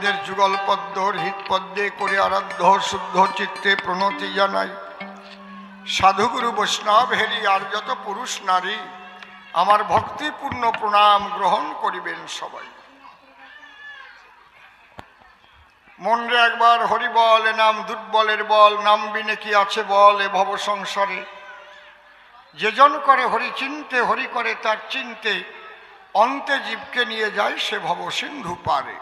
গোবিন্দের যুগল পদ্মর হৃৎপদ্মে করে আরাধ্য শুদ্ধ চিত্তে প্রণতি জানাই। সাধুগুরু বৈষ্ণব হেরি আর যত পুরুষ নারী, আমার ভক্তিপূর্ণ প্রণাম গ্রহণ করিবেন সবাই। মনরে একবার হরি বল, এ নাম দুর্বলের বল, নাম বিনে কি আছে বল, এ ভব সংসারে। যেজন করে হরি চিনতে, হরি করে তার চিনতে, অন্তে জীবকে নিয়ে যায় সে ভব সিন্ধু পারে।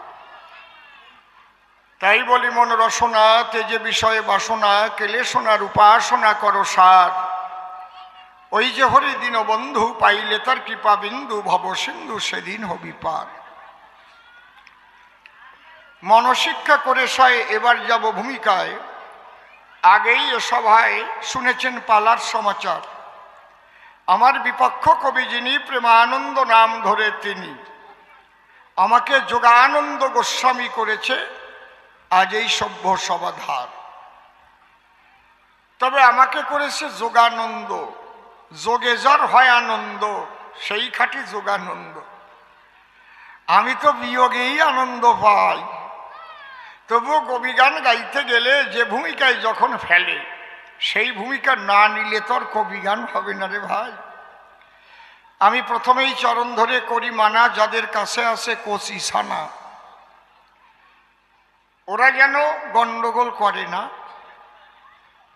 তাই বলি মন রসনা, তেজে বিষয়ে বাসনা, কেলে সোনার উপাসনা করো সার। ওই যে হরি দিন বন্ধু পাইলে তার কৃপা বিন্দু, ভব সিন্ধু সেদিন হবি পার। মনশিক্ষা করে সয়, এবার যাব ভূমিকায়। আগেই এ সভায় শুনেছেন পালার সমাচার। আমার বিপক্ষ কবি যিনি, প্রেমানন্দ নাম ধরে তিনি। আমাকে যোগানন্দ গোস্বামী করেছে আজ সভ্য সমাধার তবে আমাকে করেছে যোগানন্দ। যোগে যার হয় আনন্দ, সেই খাটি যোগানন্দ। আমি তো বিয়োগেই আনন্দ পাই। তবুও কবিগান গাইতে গেলে যে ভূমিকায় যখন ফেলে, সেই ভূমিকা না নিলে তোর কবিগান হবে না রে ভাই। আমি প্রথমেই চরণ ধরে করি মানা, যাদের কাছে আছে কচি সানা। ওরা যেন গন্ডগোল করে না।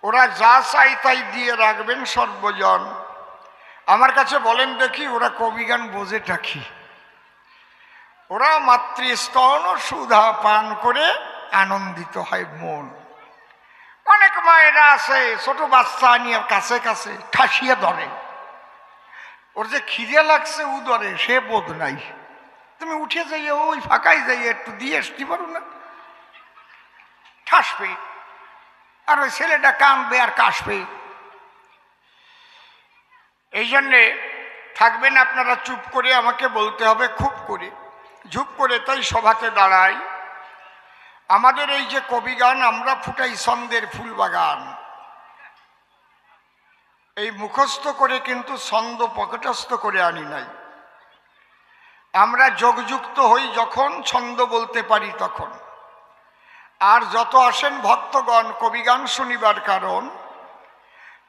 ওরা যা চাই তাই দিয়ে রাখবেন সর্বজন। আমার কাছে বলেন দেখি ওরা কবিগান বোঝেটা কি? ওরা মাতৃস্তন সুধা পান করে আনন্দিত হয় মন। অনেক মায়েরা আছে, ছোট বাচ্চা নিয়ে কাছে কাছে ঠাসিয়ে ধরে। ওর যে খিদে লাগছে উদরে সে বোধ নাই। তুমি উঠে যাইয়ে ওই ফাঁকাই যাইয়ে একটু দিয়ে আসতে পারো না। ঠাসবে আর ওই ছেলেটা কাঁদবে আর কাশবে এই জন্যে থাকবেন আপনারা চুপ করে, আমাকে বলতে হবে খুব করে। ঝুপ করে তাই সভাতে দাঁড়াই। আমাদের এই যে কবিগান, আমরা ফুটাই ছন্দের ফুল বাগান এই মুখস্থ করে কিন্তু ছন্দ পকেটস্থ করে আনি নাই। আমরা যোগযুক্ত হই যখন ছন্দ বলতে পারি তখন। আর যত আসেন ভক্তগণ, কবিগান শুনিবার কারণ,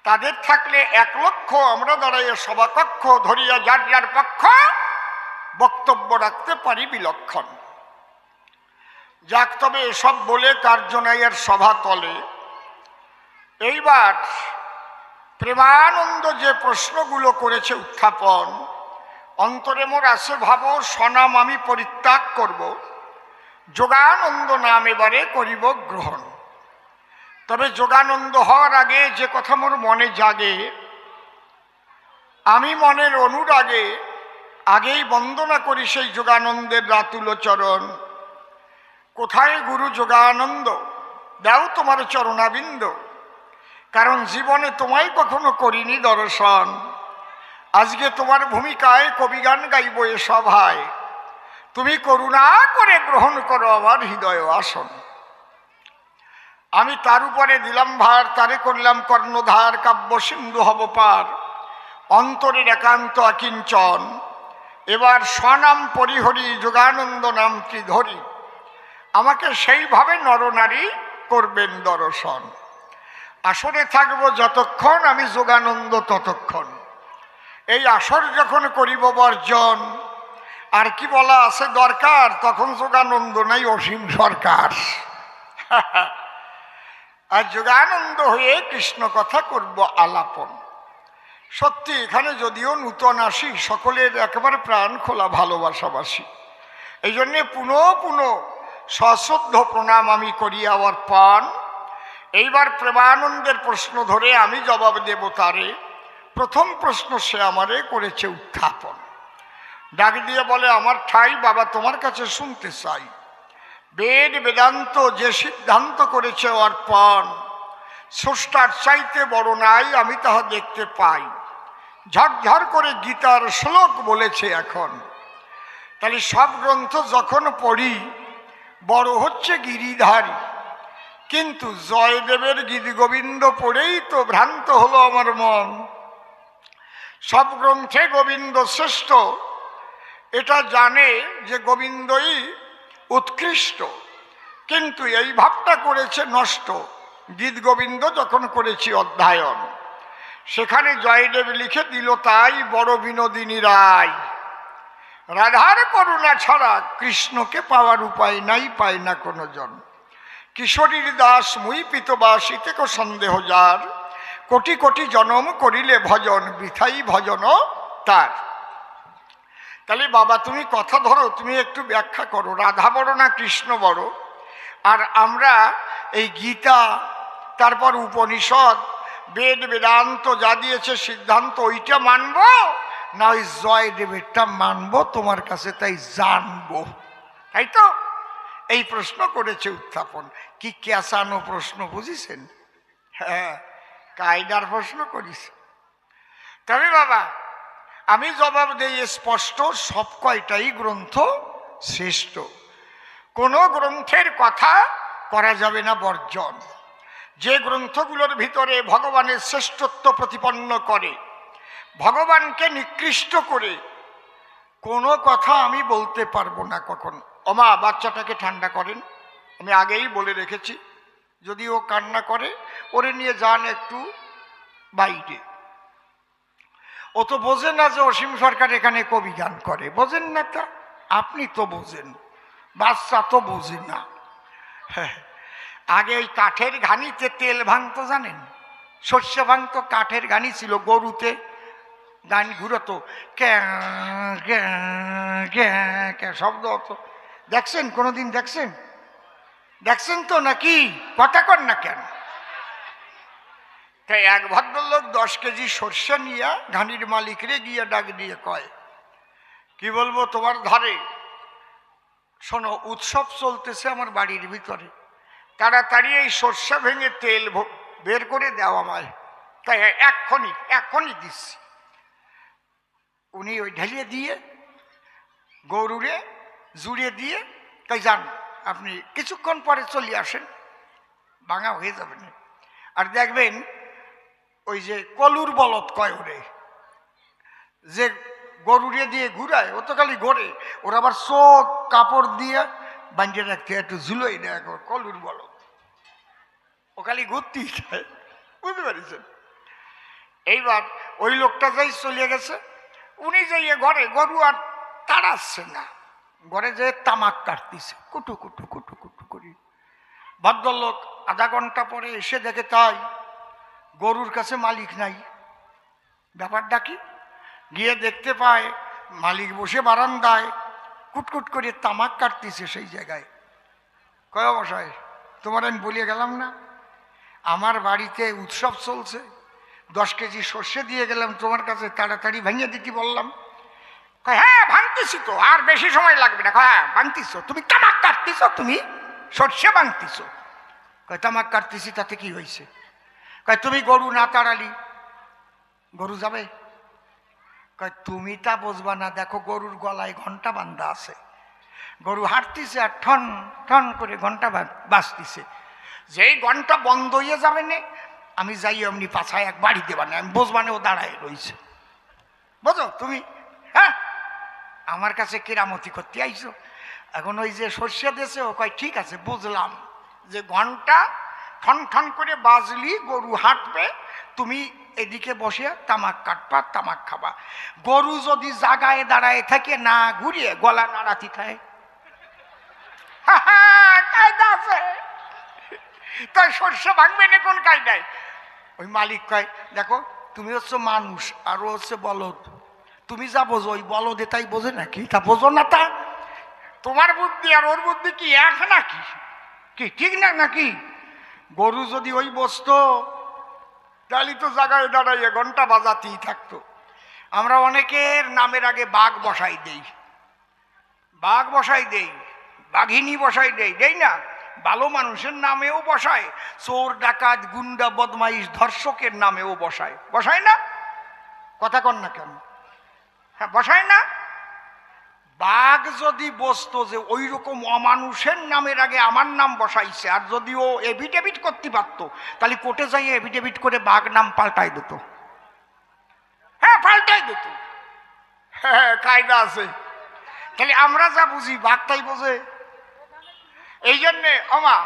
তাদের থাকলে এক লক্ষ আমরা দাঁড়াইয়া সভাকক্ষ ধরিয়া যার যার পক্ষ বক্তব্য রাখতে পারি বিলক্ষণ। যাক তবে এসব বলে কার্যনাইয়ের সভা তলে। এইবার প্রেমানন্দ যে প্রশ্নগুলো করেছে উত্থাপন, অন্তরে মোর আছে ভাবো সনাম আমি পরিত্যাগ করব। যোগানন্দ নাম এবারে করিব গ্রহণ। তবে যোগানন্দ হওয়ার আগে যে কথা মোর মনে জাগে, আমি মনের অনুরাগে আগেই বন্দনা করি সেই যোগানন্দের রাতুল চরণ। কোথায় গুরু যোগানন্দ? দাও তোমার চরণাবিন্দ। কারণ জীবনে তোমায় কখনো করিনি দর্শন। আজকে তোমার ভূমিকায় কবিগান গাইব এ সভায়। তুমি করুণা করে গ্রহণ করো আমার হৃদয় আসন। আমি তার উপরে দিলাম ভার, তারে করলাম কর্ণধার, কাব্য সিন্ধু হব পার। অন্তরের একান্ত আকিঞ্চন এবার স্বনাম পরিহরি, যোগানন্দ নামটি ধরি আমাকে সেইভাবে নরনারী করবেন দর্শন। আসরে থাকব যতক্ষণ, আমি যোগানন্দ ততক্ষণ। এই আসর যখন করিব বর্জন আর কি বলা আছে দরকার? তখন যোগানন্দ নাই, অসীম সরকার। আর যোগানন্দ হয়ে কৃষ্ণ কথা করব আলাপন। সত্যি, এখানে যদিও নূতন আসি, সকলের একেবারে প্রাণ খোলা ভালোবাসাবাসী। এই জন্যে পুনঃ পুনঃ সশ্রদ্ধ প্রণাম আমি করি আবার পান। এইবার প্রেমানন্দের প্রশ্ন ধরে আমি জবাব দেব তারে। প্রথম প্রশ্ন সে আমারে করেছে উত্থাপন। ডাক দিয়ে বলে, আমার ঠাই বাবা তোমার কাছে শুনতে চাই। বেদ বেদান্ত যে সিদ্ধান্ত করেছে অর্পণ, স্রষ্টার চাইতে বড় নাই, আমি তাহা দেখতে পাই। ঝরঝর করে গীতার শ্লোক বলেছে এখন। তাহলে সব গ্রন্থ যখন পড়ি, বড় হচ্ছে গিরিধারী। কিন্তু জয়দেবের গীত গোবিন্দ পড়েই তো ভ্রান্ত হলো আমার মন। সব গ্রন্থে গোবিন্দ শ্রেষ্ঠ এটা জানে যে গোবিন্দই উৎকৃষ্ট। কিন্তু এই ভাবটা করেছে নষ্ট। গীত গোবিন্দ যখন করেছি অধ্যায়ন, সেখানে জয়দেব লিখে দিল, তাই বড় বিনোদিনী রায়। রাধার করুণা ছাড়া কৃষ্ণকে পাওয়ার উপায় নাই, পায় না কোনো জন কিশোরীর দাস মুই পিতবাসিতে কো সন্দেহ যার। কোটি কোটি জনম করিলে ভজন, বৃথাই ভজন তার। তাহলে বাবা, তুমি কথা ধরো, তুমি একটু ব্যাখ্যা করো। রাধা বড় না কৃষ্ণ বড়? আর আমরা এই গীতা, তারপর উপনিষদ, বেদ, বেদান্ত যা দিয়েছে সিদ্ধান্ত, ওইটা মানব? না ওই জয়দেবেরটা মানবো তোমার কাছে, তাই জানব। তাই তো? এই প্রশ্ন করেছে উত্থাপন। কি ক্যাসানো প্রশ্ন বুঝিছেন? হ্যাঁ কায়দার প্রশ্ন করিস। তবে বাবা আমি জবাব দেই স্পষ্ট, সব কয়টাই গ্রন্থ শ্রেষ্ঠ। কোনো গ্রন্থের কথা করা যাবে না বর্জন। যে গ্রন্থগুলোর ভিতরে ভগবানের শ্রেষ্ঠত্ব প্রতিপন্ন করে, ভগবানকে নিকৃষ্ট করে, কোনো কথা আমি বলতে পারব না কখন। অমা বাচ্চাটাকে ঠান্ডা করেন। আমি আগেই বলে রেখেছি যদি ও কান্না করে, ওরে নিয়ে যান একটু বাইরে। ও তো বোঝে না যে অসীম সরকার এখানে কবি গান করে। বোঝেন না তা? আপনি তো বোঝেন। বাচ্চা তো বোঝে না। হ্যাঁ আগে ওই কাঠের ঘানিতে তেল ভাঙতো, জানেন? শস্য ভাঙতো, কাঠের ঘানি ছিল গরুতে। গান ঘুরতো। শব্দ হতো। দেখছেন? কোনোদিন দেখছেন? দেখছেন তো নাকি? কথা কর না কেন? তাই এক ভদ্রলোক দশ কেজি সর্ষে নিয়ে ঘানির মালিকরে গিয়ে ডাক দিয়ে কয়, কি বলব তোমার ধারে? শোনো, উৎসব চলতেছে আমার বাড়ির ভিতরে। তাড়াতাড়ি এই সর্ষে ভেঙে তেল বের করে দেওয়া আমায়। তাই এক্ষণি এক্ষণি দিচ্ছি। উনি ওই ঢেলিয়ে দিয়ে, গরুরে জুড়ে দিয়ে, তাই যান, আপনি কিছুক্ষণ পরে চলে আসেন, ভাঙা হয়ে যাবেন আর দেখবেন ওই যে কলুর বলদ কয় ওরে? যে গরুরে দিয়ে ঘুরায়, ও তো খালি ঘোরে। ওর আবার চোখ কাপড় দিয়ে বাঞ্জে রাখতে একটু ঝুলোই দেয় একবার কলুর বলদ। ও খালি ঘুরতেই খায় বুঝতে পারছেন? এইবার ওই লোকটা যাই চলে গেছে, উনি যাইয়ে ঘরে, গরু আর তাড়াচ্ছে না। ঘরে যে তামাক কাটতেছে, কুটু কুটু কুটু কুটু করি। ভদ্রলোক আধা ঘণ্টা পরে এসে দেখে তাই গরুর কাছে মালিক নাই। ব্যাপারটা কি? গিয়ে দেখতে পায়, মালিক বসে বারান্দায় কুটকুট করে তামাক কাটতেছে সেই জায়গায়। কয় বসায় তোমার আমি বলিয়ে গেলাম না? আমার বাড়িতে উৎসব চলছে, দশ কেজি সর্ষে দিয়ে গেলাম, তোমার কাছে তাড়াতাড়ি ভেঙে দিতে বললাম। হ্যাঁ ভাঙতেছি তো, আর বেশি সময় লাগবে না। হ্যাঁ ভাঙতিস তুমি তামাক কাটতেছ, তুমি সর্ষে ভাঙতিস তামাক কাটতেছি, তাতে কি হয়েছে? কয়, তুমি গরু না তাড়ালি। গরু যাবে? কয়, তুমি তা বুঝবা না, দেখো গরুর গলায় ঘণ্টা বান্ধা আছে। গরু হাঁটতিছে আর ঠন ঠন করে ঘণ্টা বা- বাজতিছে। যেই ঘণ্টা বন্ধ হয়ে যাবে না, আমি যাই এমনি পাছায় এক বাড়ি দেবা না, আমি বুঝবা না ও দাঁড়ায় রয়েছে বোঝো তুমি? হ্যাঁ? আমার কাছে কেরামতি করতে আইছো। এখন ওই যে সর্ষে দেশে ও কয়, ঠিক আছে, বুঝলাম যে ঘণ্টা ঠন ঠন করে বাজলি, গরু হাঁটবে, তুমি এদিকে বসে তামাক কাটবা, তামাক খাবা। গরু যদি জাগায় দাঁড়ায় থাকে, না ঘুরিয়ে গলা নাড়াতি থাকে কায়দা আছে। তাই শস্য ভাঙবে না কোন কায়দায়? ওই মালিক কয়, দেখো, তুমি হচ্ছে মানুষ, আর হচ্ছে বলদ। তুমি যা বোঝো, ওই বলদে তাই বোঝে নাকি তা বোঝো না তা। তোমার বুদ্ধি আর ওর বুদ্ধি কি এক নাকি? কি, ঠিক না নাকি? গরু যদি ওই বসতো, তাহলে তো জায়গায় দাঁড়াইয়ে ঘণ্টা বাজাতেই থাকতো। আমরা অনেকের নামের আগে বাঘ বসাই দেই। বাঘ বসাই দেই, বাঘিনী বসাই দেই দেই না? ভালো মানুষের নামেও বসায়, চোর, ডাকাত, গুন্ডা, বদমাইশ, ধর্ষকের নামেও বসায়। বসায় না? কথা কন না কেন? হ্যাঁ বসায় না? বাঘ যদি বসতো যে ওই রকম অমানুষের নামের আগে আমার নাম বসাইছে, আর যদি ও এভিডেভিট করতে পারতো, তাহলে কোর্টে যাই এভিডেভিট করে বাঘ নাম পাল্টাই দিত। হ্যাঁ পাল্টাই দিত। হ্যাঁ কায়দা আছে। তাহলে আমরা যা বুঝি, বাঘ তাই বোঝে। এই জন্যে অমা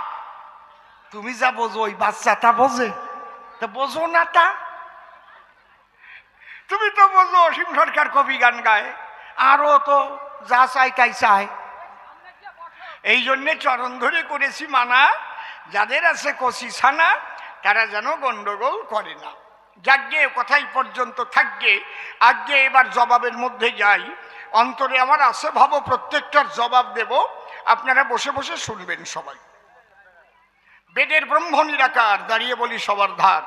তুমি যা বোঝো, ওই বাচ্চা তা বোঝে। তা বোঝো না তা? তুমি তো বোঝো অসীম সরকার কবি গান গায়। আরও তো যা চাই তাই চায় এই জন্যে চরণ ধরে করেছি মানা, যাদের আছে কষি ছানা, তারা যেন গন্ডগোল করে না। যাজ্ঞে কথাই পর্যন্ত থাকবে আজকে এবার জবাবের মধ্যে যাই। অন্তরে আমার আছে ভাবো, প্রত্যেকটার জবাব দেব। আপনারা বসে বসে শুনবেন সবাই। বেদের ব্রহ্ম নিরাকার, দাঁড়িয়ে বলি সবার ধার।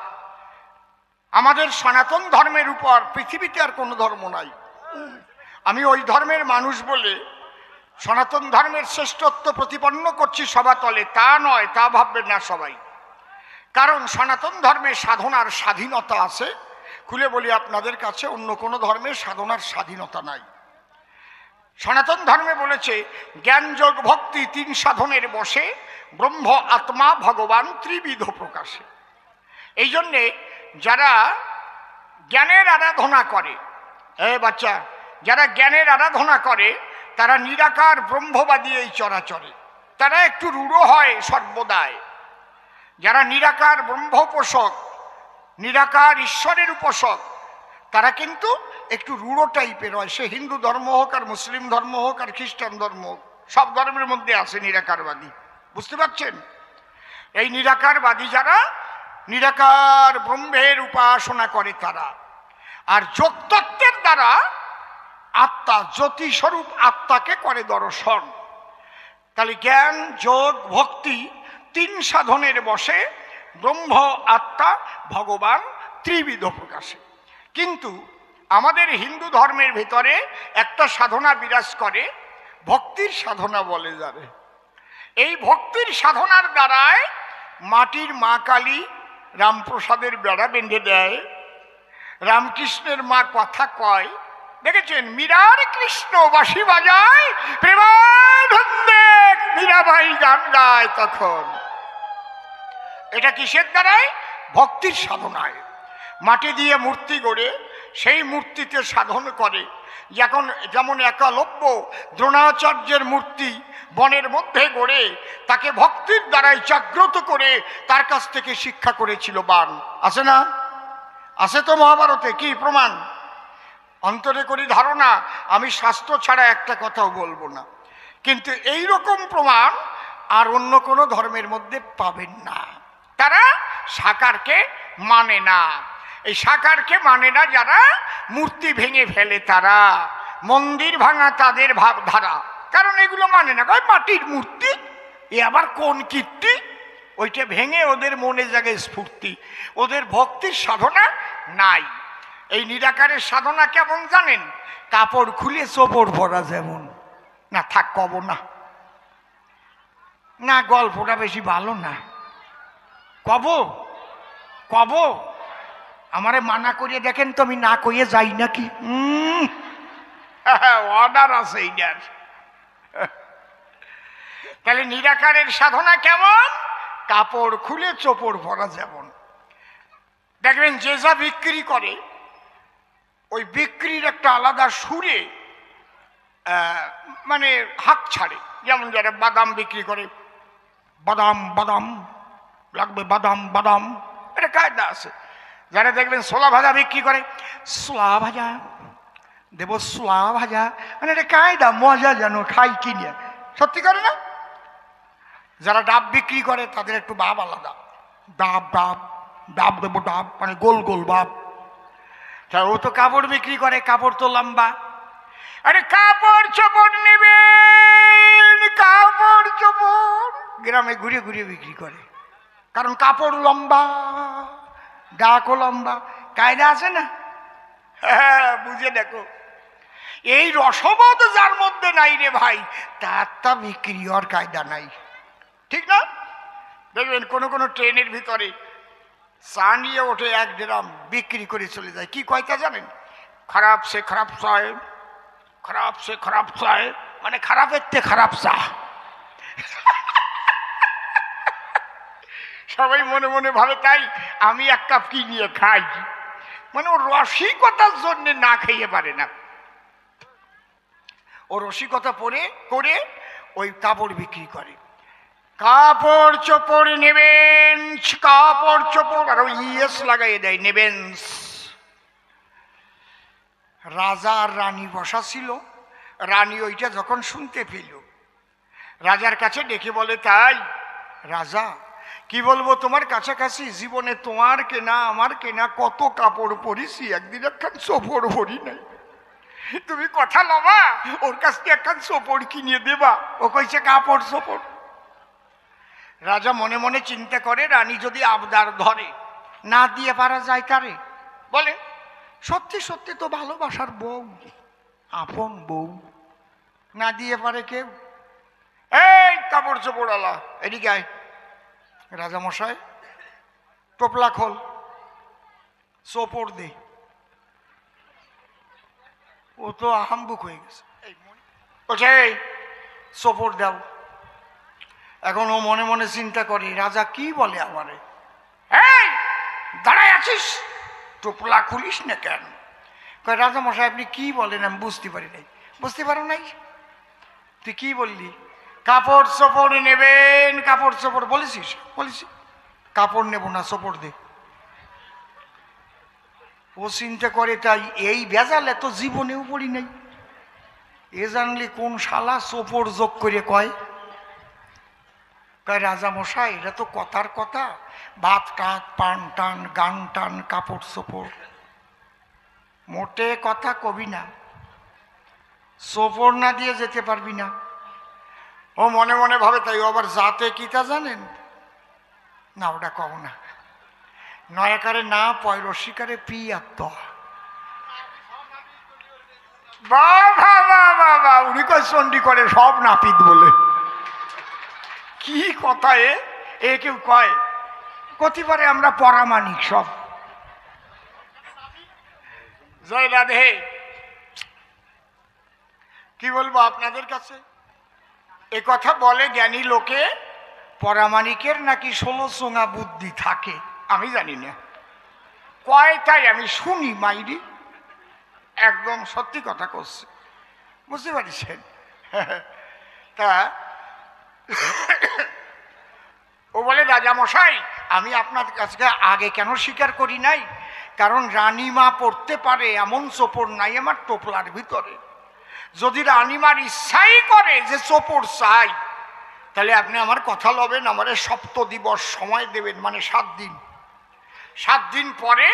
আমাদের সনাতন ধর্মের উপর পৃথিবীতে আর কোনো ধর্ম নাই। আমি ওই ধর্মের মানুষ বলে সনাতন ধর্মের শ্রেষ্ঠত্ব প্রতিপন্ন করছি সবাতলে তা নয়, তা ভাববেন না সবাই। কারণ সনাতন ধর্মের সাধনার স্বাধীনতা আছে। খুলে বলি আপনাদের কাছে, অন্য কোনো ধর্মের সাধনার স্বাধীনতা নাই। সনাতন ধর্মে বলেছে, জ্ঞান, যোগ, ভক্তি তিন সাধনের বসে, ব্রহ্ম, আত্মা, ভগবান, ত্রিবিধ প্রকাশে। এই জন্যে যারা জ্ঞানের আরাধনা করে, এ বাচ্চা যারা জ্ঞানের আরাধনা করে, তারা নিরাকার ব্রহ্মবাদী এই চরাচরে। তারা একটু রূঢ় হয় সর্বদায় যারা নিরাকার ব্রহ্ম উপাসক নিরাকার ঈশ্বরের উপাসক, তারা কিন্তু একটু রূঢ় টাইপের হয়। সে হিন্দু ধর্ম হোক আর মুসলিম ধর্ম হোক আর খ্রিস্টান ধর্ম হোক, সব ধর্মের মধ্যে আছে নিরাকারবাদী। বুঝতে পারছেন? এই নিরাকারবাদী যারা, নিরাকার ব্রহ্মের উপাসনা করে তারা। আর যোগতত্ত্বের দ্বারা আত্মা জ্যোতিস্বরূপ আত্মাকে করে দর্শন। তাহলে জ্ঞান, যোগ, ভক্তি তিন সাধনের বসে ব্রহ্ম, আত্মা, ভগবান ত্রিবিধ প্রকাশে। কিন্তু আমাদের হিন্দু ধর্মের ভিতরে একটা সাধনা বিরাজ করে, ভক্তির সাধনা বলে যাবে। এই ভক্তির সাধনার দ্বারায় মাটির মা কালী রামপ্রসাদের বেড়া বেঁধে দেয়। রামকৃষ্ণের মা কথা কয় দেখেছেন? মীরার কৃষ্ণ বাঁশি বাজায়, প্রেমানন্দে মীরাবাই গান গায় তখন। এটা কিসের দ্বারায়? ভক্তির সাধনায়। মাটি দিয়ে মূর্তি গড়ে, সেই মূর্তিতে সাধন করে। যখন যেমন একালব্য দ্রোণাচার্যের মূর্তি বনের মধ্যে গড়ে, তাকে ভক্তির দ্বারাই জাগ্রত করে তার কাছ থেকে শিক্ষা করেছিল বান। আছে না? আছে তো মহাভারতে, কি প্রমাণ? অন্তরে করি ধারণা, আমি শাস্ত্র ছাড়া একটা কথাও বলব না। কিন্তু এই রকম প্রমাণ আর অন্য কোনো ধর্মের মধ্যে পাবেন না। তারা সাকারকে মানে না। এই সাকারকে মানে না যারা মূর্তি ভেঙে ফেলে তারা, মন্দির ভাঙা তাদের ভাবধারা। কারণ এগুলো মানে না, কয় মাটির মূর্তি, এ আবার কোন কীর্তি? ওইটা ভেঙে ওদের মনে জাগে স্ফূর্তি। ওদের ভক্তির সাধনা নাই। এই নিরাকারের সাধনা কেমন জানেন? কাপড় খুলে চোপড় ভরা যেমন। না, থাক, কব না। না, গল্পটা বেশি ভালো না। কব? কব? আমারে মানা করিয়ে দেখেন তো আমি না কইয়ে যাই নাকি? অর্ডার আছে এইটার তাহলে নিরাকারের সাধনা কেমন? কাপড় খুলে চোপড় ভরা যেমন। দেখবেন যে যা বিক্রি করে ওই বিক্রির একটা আলাদা সুরে মানে হাক ছাড়ে। যেমন যারা বাদাম বিক্রি করে, বাদাম বাদাম, লাগবে বাদাম বাদাম, এটা কায়দা আছে। যারা দেখবেন সোলা ভাজা বিক্রি করে ছোলা ভাজা, দেব ছোলা ভাজা মানে এটা কায়দা, মজা যেন খাই কিনে সত্যি করে না? যারা ডাব বিক্রি করে, তাদের একটু ভাব আলাদা। ডাব ডাব ডাব দেবো ডাব মানে গোল গোল ভাব। তা ও তো কাপড় বিক্রি করে, কাপড় তো লম্বা। আরে কাপড় চোপড় নেবেন কাপড় চোপড়। গ্রামে ঘুরে ঘুরে বিক্রি করে। কারণ কাপড় লম্বা, ডাকও লম্বা। কায়দা আছে না? হ্যাঁ বুঝে দেখো। এই রসবোধ যার মধ্যে নাই রে ভাই, তার তা বিক্রি হওয়ার কায়দা নাই। ঠিক না? দেখবেন কোনো কোনো ট্রেনের ভিতরে চা নিয়ে ওঠে এক ড্রাম বিক্রি করে চলে যায়। কি কয়টা জানেন? খারাপ সে খারাপ চায়, খারাপ সে খারাপ চায় মানে খারাপের তে খারাপ চা। সবাই মনে মনে ভাবে, তাই আমি এক কাপ কি নিয়ে খাই? মানে ও রসিকতার জন্য না খাইয়ে পারে না। ও রসিকতা পরে, করে ওই কাপড় বিক্রি করে। কাপড় চোপড় নেবেন, কাপড় চোপড় আরও ইয়েস লাগাই দেয়, নেবেন। রাজা আর রানী বসা ছিল, রানী ওইটা যখন শুনতে পেল, রাজার কাছে ডেকে বলে, তাই, রাজা, কি বলব তোমার কাছাকাছি জীবনে তোমার কেনা, আমার কেনা কত কাপড় পরিছি, একদিন একখান সোপড় ভরি নাই। তুমি কথা লবা, ওর কাছ থেকে একখান সোপড় কিনে দেবা। ও কইছে, কাপড় সোপড় রাজা মনে মনে চিন্তা করে, রানী যদি আবদার ধরে, না দিয়ে পারা যায় কারে? বলে, সত্যি সত্যি তো ভালোবাসার বউ, আপন বউ, না দিয়ে পারে কেউ? এই কাপড় চোপড় আলা এদিকে আয়। রাজা মশাই, টোপলা খোল সোপড় দে। ও তো আহাম্বুক হয়ে গেছে। এই বলছে সোপড় দাও। এখন ও মনে মনে চিন্তা করে রাজা কি বলে আমারে? এই দাঁড়ায় আছিস? টোপলা খুলিস না কেন? কয় রাজা মশাই আপনি কি বলেন আমি বুঝতে পারি নাই। বুঝতে পারো নাই? তুই কি বললি? কাপড় চোপড় নেবেন কাপড় চোপড় বলেছিস? বলেছি। কাপড় নেব না চোপড় দে। ও চিন্তা করে তাই এই ভেজাল এত জীবনেও পড়ি নাই। এ জানলে কোন শালা চোপড় যোগ করে কয়? কয় রাজা মশাই এটা তো কথার কথা ভাত টাত পান টান গান টান কাপড় চোপড় মোটে কথা কবি না সোপড় না দিয়ে যেতে পারবি না ও মনে মনে ভাবে তাই আবার জাতে কি তা জানেন না ওটা কব না নয়াকারে না পয়রসিকারে পি আত্ম বাবা বাবা উনি কয় চণ্ডী করে সব নাপিত বলে কি কথা এ? এ কেউ কয়? কতি পারে আমরা পরামানিক সব। জয় রাধে। কি বলব আপনাদের কাছে? এ কথা বলে জ্ঞানী লোকে, পরামানিকের নাকি ষোলো চোঙা বুদ্ধি থাকে? আমি জানি না। কয় তাই আমি শুনি, মাইরি। একদম সত্যি কথা করছে বুঝতে পারছেন? তা ও বলে রাজা মশাই আমি আপনার কাছে আগে কেন স্বীকার করি নাই? কারণ রানীমা পড়তে পারে, এমন চোপড় নাই আমার টোপলার ভিতরে। যদি রানীমার ইচ্ছাই করে যে চোপড় চাই, তাহলে আপনি আমার কথা লবেন, আমারে সপ্ত দিবস সময় দেবেন মানে সাত দিন। সাত দিন পরে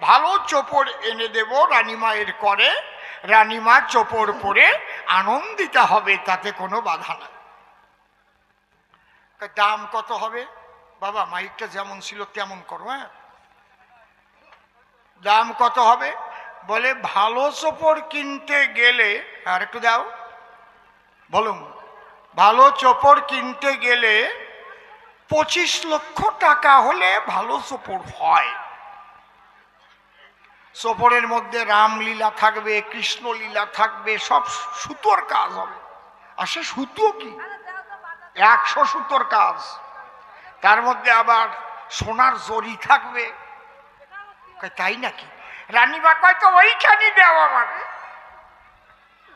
ভালো চোপড় এনে দেব রানীমায়ের করে। রানীমা চোপড় পরে আনন্দিতা হবে, তাতে কোনো বাধা নাই। দাম কত হবে? বাবা, মাইকটা যেমন ছিল তেমন করো হ্যাঁ? দাম কত হবে? বলে, ভালো চোপড় কিনতে গেলে, আর একটু দাও, বলুন, ভালো চোপড় কিনতে গেলে পঁচিশ লক্ষ টাকা হলে ভালো চোপড় হয়। চোপড়ের মধ্যে রামলীলা থাকবে, কৃষ্ণলীলা থাকবে, সব সুতোর কাজ হবে। আর সে সুতো কি? একশো সুতোর কাজ। তার মধ্যে আবার সোনার জরি থাকবে। তাই নাকি? রানীমা কয়, তো ওইখানে দেওয়া মানে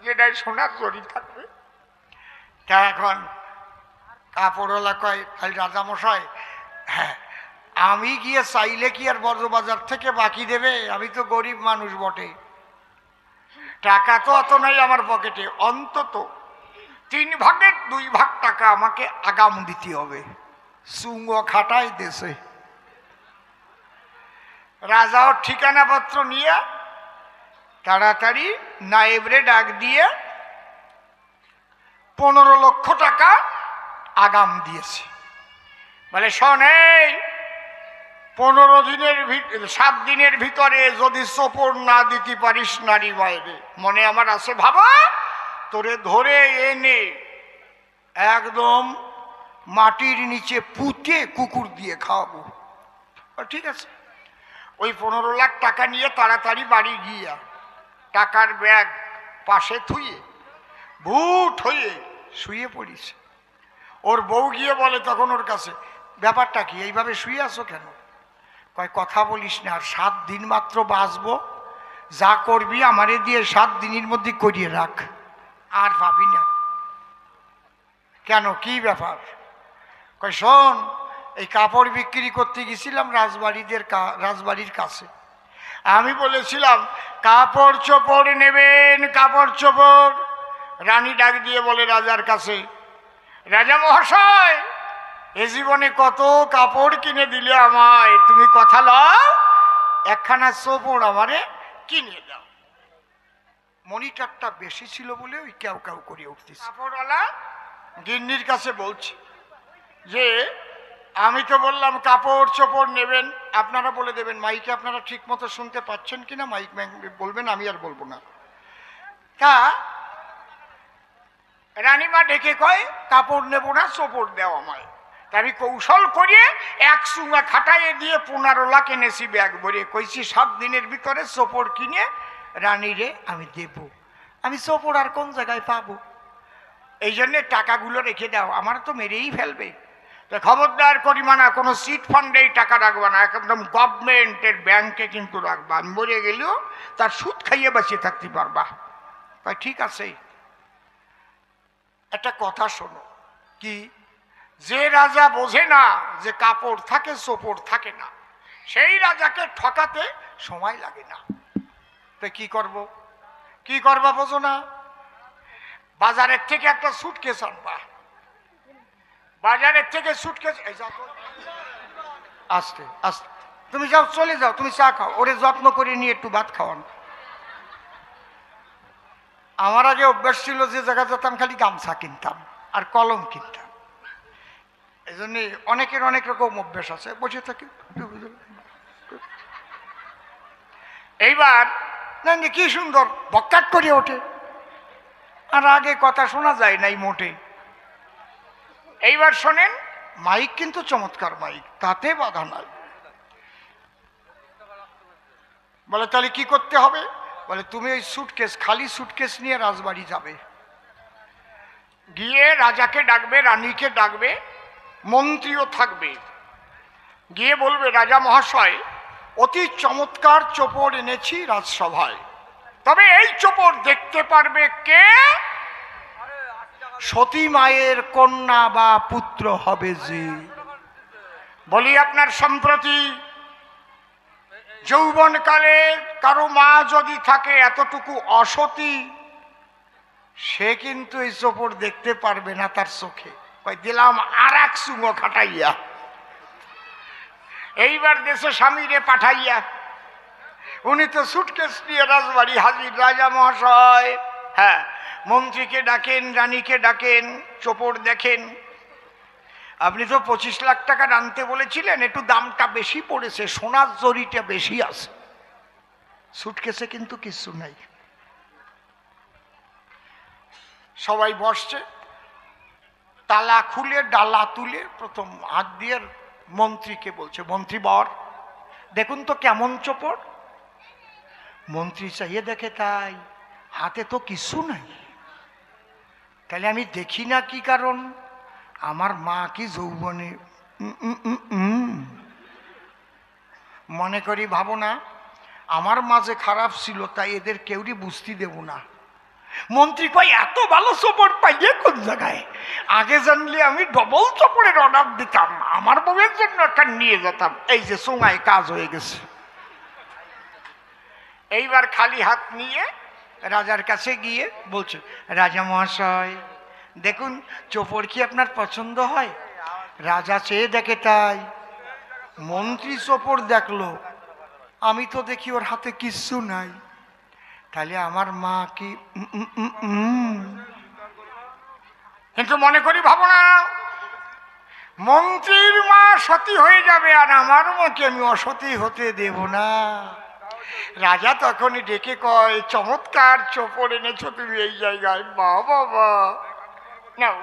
যেটাই সোনার জরি থাকবে। তা এখন কাপড়ওয়ালা কয় খালি রাজামশাই হ্যাঁ আমি গিয়ে চাইলে কি আর বজ্রবাজার থেকে বাকি দেবে? আমি তো গরিব মানুষ বটে। টাকা তো অত নাই আমার পকেটে, অন্তত তিন ভাগের দুই ভাগ টাকা আমাকে আগাম দিতে হবে। সুঙ্গ খাটায় দেশে। রাজাও ঠিকানাপত্র নিয়ে তাড়াতাড়ি নায়েবরে ডাক দিয়ে পনেরো লক্ষ টাকা আগাম দিয়েছে। বলে, শোন পনেরো দিনের সাত দিনের ভিতরে যদি সোপর না দিতে পারিস নারী বাইরে, মনে আমার আছে ভাবা? তোরে ধরে এনে একদম মাটির নিচে পুঁতে কুকুর দিয়ে খাওয়াবো। ঠিক আছে। ওই পনেরো লাখ টাকা নিয়ে তাড়াতাড়ি বাড়ি গিয়া টাকার ব্যাগ পাশে থুয়ে, ভূত হয়ে শুয়ে পড়িছে ওর বউ গিয়ে বলে তখন ওর কাছে, ব্যাপারটা কি, এইভাবে শুয়ে আসো কেন? কয়, কথা বলিস না, আর সাত দিন মাত্র বাঁচবো। যা করবি আমারে দিয়ে সাত দিনের মধ্যে করিয়ে রাখ। আর ভাবি না। কেন, কি ব্যাপার? কয়, শোন, এই কাপড় বিক্রি করতে গেছিলাম রাজবাড়িদের রাজবাড়ির কাছে। আমি বলেছিলাম, কাপড় চোপড় নেবেন, কাপড় চোপড়। রানী ডাক দিয়ে বলে রাজার কাছে, রাজা মহাশয়, এ জীবনে কত কাপড় কিনে দিলে আমায়? তুমি কথা লও, একখানা চোপড় আমারে কিনে দাও। মনিটরটা বেশি ছিল বলে ওই কেউ কেউ করে উঠতেছে। কাপড়ওয়ালা? গিন্নির কাছে বলছি যে আমি তো বললাম কাপড় চোপড় নেবেন আপনারা বলে দেবেন। মাইকে আপনারা ঠিক মতো শুনতে পাচ্ছেন কিনা? মাইক বলবেন আমি আর বলব না। তা রানীমা ডেকে কয় কাপড় নেব না চোপড় দেও আমায়। আমি কৌশল করিয়ে এক সুঙা খাটাইয়ে দিয়ে পনেরো লাখ এনেছি ব্যাগ ভরে। কইছি সাত দিনের ভিতরে চোপড় কিনে রানীরে আমি দেব। আমি চোপড় আর কোন জায়গায় পাবো? এই জন্যে টাকাগুলো রেখে দাও, আমার তো মেরেই ফেলবে। তো খবরদার করিমানা কোনো সিট ফান্ডেই টাকা রাখবা না, একদম গভর্নমেন্টের ব্যাংকে কিন্তু রাখবা। মরে গেলেও তার সুদ খাইয়ে বাঁচিয়ে থাকতে পারবা। তাই ঠিক আছে। একটা কথা শোনো, কি? যে রাজা বোঝে না যে কাপড় থাকে সোপড় থাকে না, সেই রাজাকে ঠকাতে সময় লাগে না। তো কি করব? কি করবা বোঝো না? বাজারের থেকে একটা সুটকেস আনবা। বাজারের থেকে সুটকেস। আস্তে আস্তে। তুমি যাও, চলে যাও, তুমি চা খাও। ওরে যত্ন করে নিয়ে একটু ভাত খাওয়ান। আমার আগে অভ্যাস ছিল যে জায়গা যেতাম, খালি গামছা কিনতাম আর কলম কিনতাম। এই জন্যে অনেকের অনেক রকম অভ্যাস আছে। বসে থাকি। এইবার না কি সুন্দর বক্কাট করে ওঠে। আর আগে কথা শোনা যায় নাই মোটে। এইবার শোনেন, মাইক কিন্তু চমৎকার মাইক, তাতে বাধা নাই। বলে, তাহলে কি করতে হবে? বলে, তুমি ওই সুটকেস খালি সুটকেস নিয়ে রাজবাড়ি যাবে। গিয়ে রাজাকে ডাকবে, রানীকে ডাকবে, মন্ত্রীও থাকবে। গিয়ে বলবে, রাজা মহাশয় অতি চমৎকার চোপড় এনেছি রাজসভায়। তবে এই চোপড় দেখতে পারবে কে? সতী মায়ের কন্যা বা পুত্র হবে যে। বলি আপনার সম্প্রতি, যৌবনকালে কারও মা যদি থাকে এতটুকু অসতী, সে কিন্তু এই চোপড় দেখতে পারবে না তার চোখে। দিলাম আর এক সুঙ্গ খাটাইয়া। এইবার দেশে স্বামীরে পাঠাইয়া, উনি তো সুটকেস নিয়ে রাজবাড়ি হাজির রাজা মহাশয়। হ্যাঁ মন্ত্রীকে ডাকেন, রানীকে ডাকেন, চোপড় দেখেন। আপনি তো পঁচিশ লাখ টাকা আনতে বলেছিলেন, একটু দামটা বেশি পড়েছে, সোনার জরিটা বেশি আছে। সুটকেসে কিন্তু কিছু নাই। সবাই বসছে, তালা খুলে, ডালা তুলে, প্রথম হাত দিয়ে মন্ত্রীকে বলছে, মন্ত্রী বর, দেখুন তো কেমন চোপড়। মন্ত্রী চাইয়ে দেখে তাই, হাতে তো কিছু নাই। তাহলে আমি দেখি না কি কারণ? আমার মা কি যৌবনে। মনে করি, ভাবো না, আমার মাঝে খারাপ ছিল, তাই এদের কেউরি বুঝতে দেব না। মন্ত্রী কয়, এত ভালো চোপড় পাইয়ে কোন জায়গায়? আগে জানলে আমি ডবল চোপড়ের অর্ডার দিতাম, আমার বউয়ের জন্য একটা নিয়ে যেতাম। এই যে সোঙায় কাজ হয়ে গেছে। এইবার খালি হাত নিয়ে রাজার কাছে গিয়ে বলছে, রাজা মহাশয়, দেখুন, চোপড় কি আপনার পছন্দ হয়? রাজা চেয়ে দেখে তাই। মন্ত্রী চোপড় দেখল। আমি তো দেখি ওর হাতে কিচ্ছু নাই। তাহলে আমার মা কি। কিন্তু মনে করি, ভাবো না, মন্ত্রীর মা সতী হয়ে যাবে আর আমার মাকে আমি অসতী হতে দেব না। রাজা তখন ডেকে কয়, চমৎকার চোপড় এনেছো তুমি এই জায়গায় বা বাবা। নাও,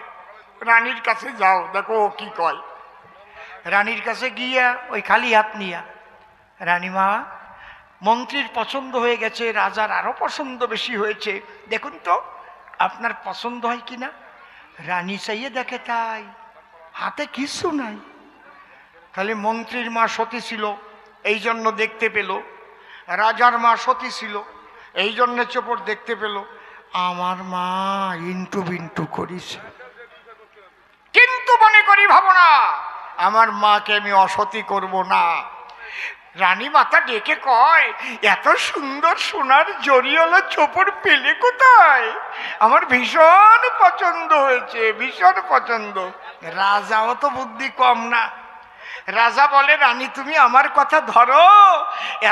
রানীর কাছে যাও, দেখো ও কি কয়। রানীর কাছে গিয়া ওই খালি হাত নিয়া, রানীমা মন্ত্রীর পছন্দ হয়ে গেছে, রাজার আরও পছন্দ বেশি হয়েছে। দেখুন তো, আপনার পছন্দ হয় কি না? রানী চাইয়ে দেখে তাই, হাতে কিছু নাই। তাহলে মন্ত্রীর মা সতী ছিল, এই জন্য দেখতে পেল। রাজার মা সতী ছিল, এই জন্য চোপড় দেখতে পেল। আমার মা ইন্টু বিন্টু করিছে। কিন্তু মনে করি ভাবনা, আমার মাকে আমি অসতি করব না। রানী মাতা ডেকে কয়, এত সুন্দর সোনার জড়িওয়ালা চোপড় পেলে কোথায়? আমার ভীষণ পছন্দ হয়েছে, ভীষণ পছন্দ। রাজাও তো বুদ্ধি কম না। রাজা বলে, রানী, তুমি আমার কথা ধরো।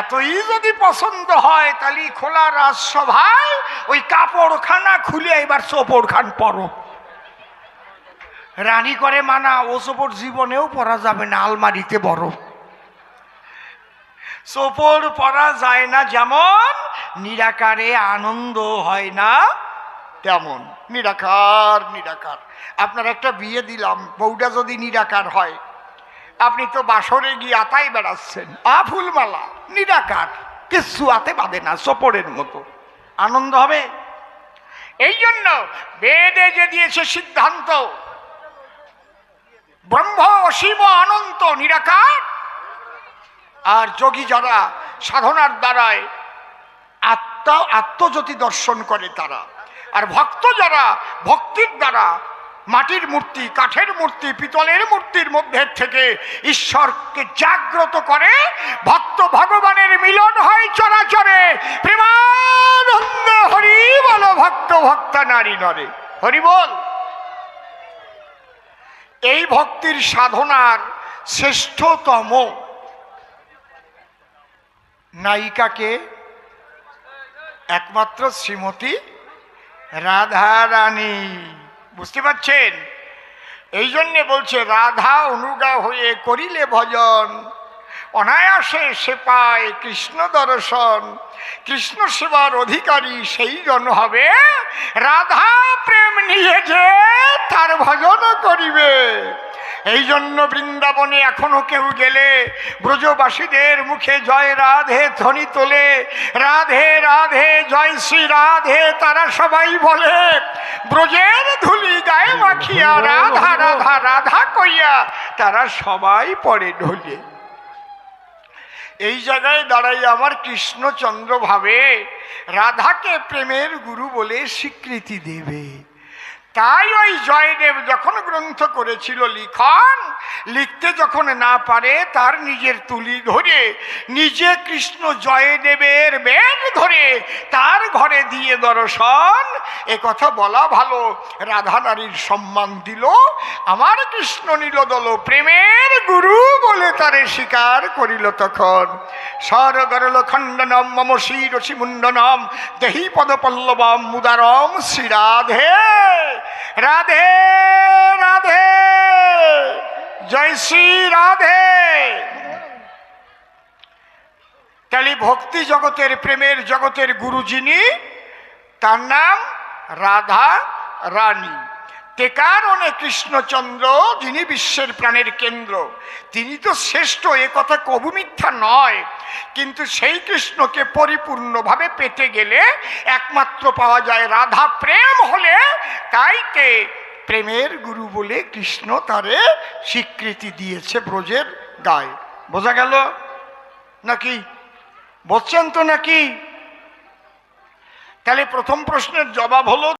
এতই যদি পছন্দ হয়, তাহলে খোলা রাজসভায় ওই কাপড়খানা খুলে এবার চোপড় খান পরো। রানী করে, মানা, ও চোপড় জীবনেও পরা যাবে না, আলমারিতে বড় চোপড় পরা যায় না যেমন, নিরাকারে আনন্দ হয় না তেমন। নিরাকার নিরাকার। আপনার একটা বিয়ে দিলাম, বউটা যদি নিরাকার হয়, আপনি তো বাসরে গিয়ে আতাই বেড়াচ্ছেন। আ ফুলমালা, নিরাকার। কিচ্ছু আতে বাঁধে না চোপড়ের মতো। আনন্দ হবে? এই জন্য বেদে যে দিয়েছে সিদ্ধান্ত, ব্রহ্ম অসীম অনন্ত, নিরাকার আর যোগী যারা সাধনার দ্বারায় আত্মা, আত্মজ্যোতি দর্শন করে তারা। আর ভক্ত যারা ভক্তির দ্বারা, মাটির মূর্তি, কাঠের মূর্তি, পিতলের মূর্তির মধ্যে থেকে ঈশ্বরকে জাগ্রত করে ভক্ত ভগবানের মিলন হয় চরাচরে। প্রেমানন্দ হরি বল ভক্ত ভক্ত নারী নরে। হরি বল। এই ভক্তির সাধনার শ্রেষ্ঠতম নায়িকাকে একমাত্র শ্রীমতী রাধা রানী বুঝতে পারছেন? এই জন্যে বলছে, রাধা অনুগা হয়ে করিলে ভজন, অনায়াসে সে পায় কৃষ্ণ দর্শন, কৃষ্ণ সেবার অধিকারী সেই জন হবে রাধা প্রেম নিয়ে যে তার ভজন করিবে। এই জন্য বৃন্দাবনে এখনও কেউ গেলে ব্রজবাসীদের মুখে জয় রাধে ধ্বনি তোলে। রাধে রাধে, জয় শ্রী রাধে, তারা সবাই বলে, ব্রজের ধুলি গায়ে মাখিয়া রাধা রাধা রাধা কইয়া তারা সবাই পরে ঢলে। এই জায়গায় দাঁড়াই আমার কৃষ্ণচন্দ্র ভাবে, রাধাকে প্রেমের গুরু বলে স্বীকৃতি দেবে। তাই ওই জয়দেব যখন গ্রন্থ করেছিল লিখন, লিখতে যখন না পারে তার নিজের তুলি ধরে, নিজে কৃষ্ণ জয়দেবের বেগ ধরে তার ঘরে দিয়ে দর্শন। এ কথা বলা ভালো। রাধা নারীর সম্মান দিল। আমার কৃষ্ণ নীলদল প্রেমের গুরু বলে তারে স্বীকার করিল তখন। স্বরগরল খণ্ডনম, মম শিরসি মুন্ডনম দেহি পদপল্লবম, মুদারম শ্রী রাধে রাধে রাধে জয় শ্রী রাধে তাহলে ভক্তি জগতের, প্রেমের জগতের গুরু যিনি, তার নাম রাধা রানী। তে কারণে কৃষ্ণচন্দ্র? যিনি বিশ্বের প্রাণের কেন্দ্র। তিনি তো শ্রেষ্ঠ, এ কথা কবু মিথ্যা নয়। কিন্তু সেই কৃষ্ণকে পরিপূর্ণভাবে পেতে গেলে একমাত্র পাওয়া যায় রাধা প্রেম হলে। তাইতে প্রেমের গুরু বলে কৃষ্ণ তারে স্বীকৃতি দিয়েছে ব্রজের গায়ে। বোঝা গেল? নাকি? বলছেন তো নাকি? তাহলে প্রথম প্রশ্নের জবাব হলো